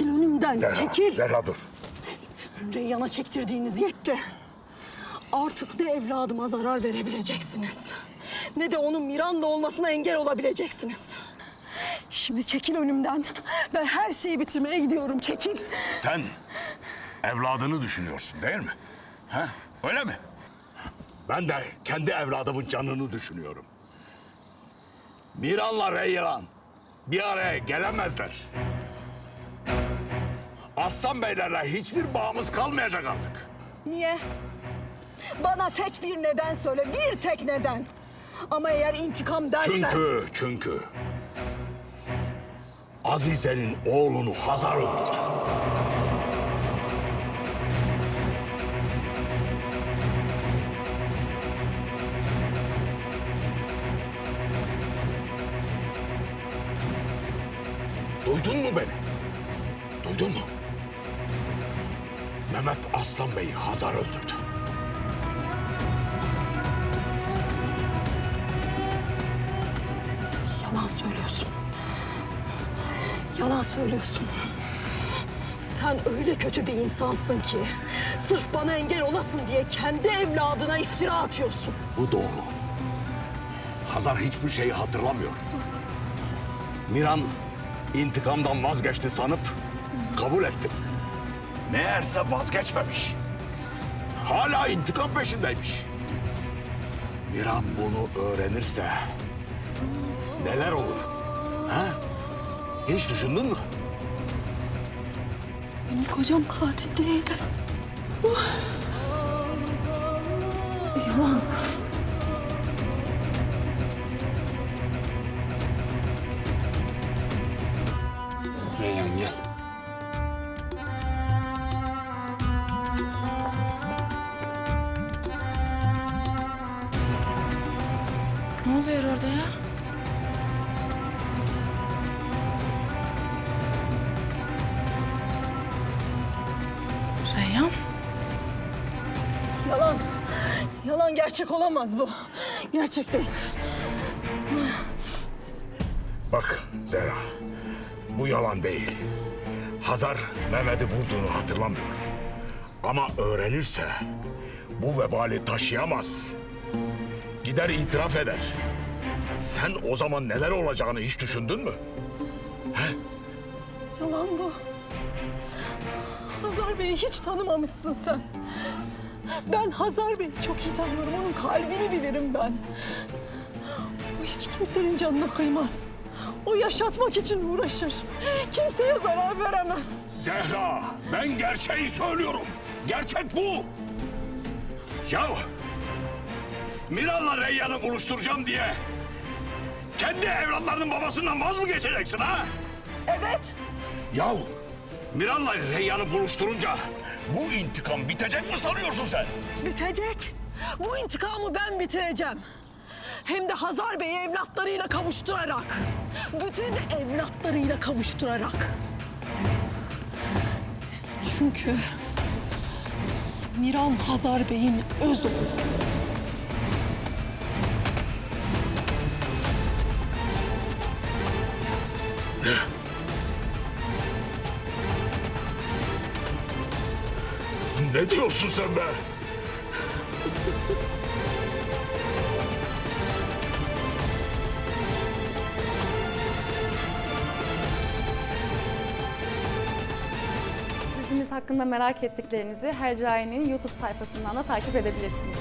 Çekil önümden, Zehra, çekil. Zehra dur. Reyyan'a çektirdiğiniz yetti. Artık ne evladıma zarar verebileceksiniz. Ne de onun Miran'la olmasına engel olabileceksiniz. Şimdi çekil önümden. Ben her şeyi bitirmeye gidiyorum. Çekil. Sen evladını düşünüyorsun değil mi? Ha? Öyle mi? Ben de kendi evladımın canını düşünüyorum. Miran'la Reyyan bir araya gelemezler. Aslan Beylerle hiçbir bağımız kalmayacak artık. Niye? Bana tek bir neden söyle. Bir tek neden. Ama eğer intikam dersen... Çünkü, çünkü Azize'nin oğlunu Hazar öldürdü. Duydun mu beni? Duydun mu? Mehmet Aslan Bey'i Hazar öldürdü. Yalan söylüyorsun. Yalan söylüyorsun. Sen öyle kötü bir insansın ki sırf bana engel olasın diye kendi evladına iftira atıyorsun. Bu doğru. Hazar hiçbir şeyi hatırlamıyor. Miran intikamdan vazgeçti sanıp kabul ettim. Meğerse vazgeçmemiş. Hala intikam peşindeymiş. Miran bunu öğrenirse neler olur? Ha? Hiç düşündün mü? Benim kocam katil değil. Yalan. Oluyor orada ya? Reyhan? Yalan. Yalan gerçek olamaz bu. Gerçek değil. Bak Zehra, bu yalan değil. Hazar Mehmet'i vurduğunu hatırlamıyor. Ama öğrenirse bu vebali taşıyamaz. Gider itiraf eder. Sen o zaman neler olacağını hiç düşündün mü? Yalan bu. Hazar Bey'i hiç tanımamışsın sen. Ben Hazar Bey'i çok iyi tanıyorum. Onun kalbini bilirim ben. O hiç kimsenin canına kıymaz. O yaşatmak için uğraşır. Kimseye zarar veremez. Zehra, ben gerçeği söylüyorum. Gerçek bu. Ya Miran'la Reyyan'ı buluşturacağım diye kendi evlatlarının babasından vaz mı geçeceksin ha? Evet. Ya Miran'la Reyyan'ı buluşturunca bu intikam bitecek mi sanıyorsun sen? Bitecek. Bu intikamı ben bitireceğim. Hem de Hazar Bey'i evlatlarıyla kavuşturarak. Bütün evlatlarıyla kavuşturarak. Çünkü Miran Hazar Bey'in öz oğlu. Ne diyorsun sen be? Dizimiz hakkında merak ettiklerinizi Hercai'nin YouTube sayfasından da takip edebilirsiniz.